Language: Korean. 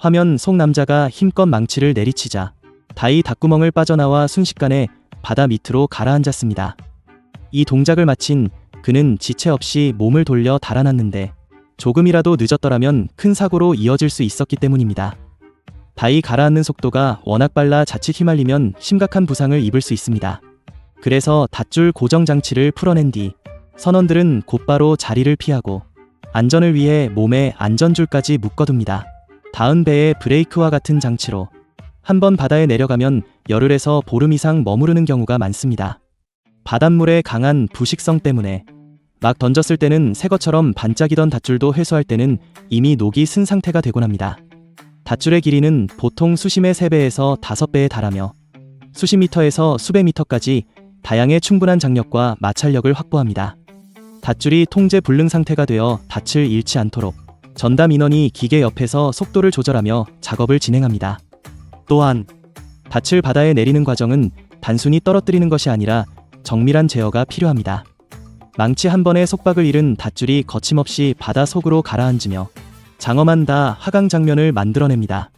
화면 속 남자가 힘껏 망치를 내리치자 다이 닭구멍을 빠져나와 순식간에 바다 밑으로 가라앉았습니다. 이 동작을 마친 그는 지체 없이 몸을 돌려 달아났는데 조금이라도 늦었더라면 큰 사고로 이어질 수 있었기 때문입니다. 다이 가라앉는 속도가 워낙 빨라 자칫 휘말리면 심각한 부상을 입을 수 있습니다. 그래서 닷줄 고정 장치를 풀어낸 뒤 선원들은 곧바로 자리를 피하고 안전을 위해 몸에 안전줄까지 묶어둡니다. 다은 배의 브레이크와 같은 장치로 한번 바다에 내려가면 열흘에서 보름 이상 머무르는 경우가 많습니다. 바닷물의 강한 부식성 때문에 막 던졌을 때는 새 것처럼 반짝이던 닷줄도 회수할 때는 이미 녹이 쓴 상태가 되곤 합니다. 닷줄의 길이는 보통 수심의 3배에서 5배에 달하며 수십 미터에서 수백 미터까지 다양의 충분한 장력과 마찰력을 확보합니다. 닷줄이 통제 불능 상태가 되어 닻을 잃지 않도록 전담 인원이 기계 옆에서 속도를 조절하며 작업을 진행합니다. 또한 닻을 바다에 내리는 과정은 단순히 떨어뜨리는 것이 아니라 정밀한 제어가 필요합니다. 망치 한 번에 속박을 잃은 닷줄이 거침없이 바다 속으로 가라앉으며 장엄한 다 하강 장면을 만들어냅니다.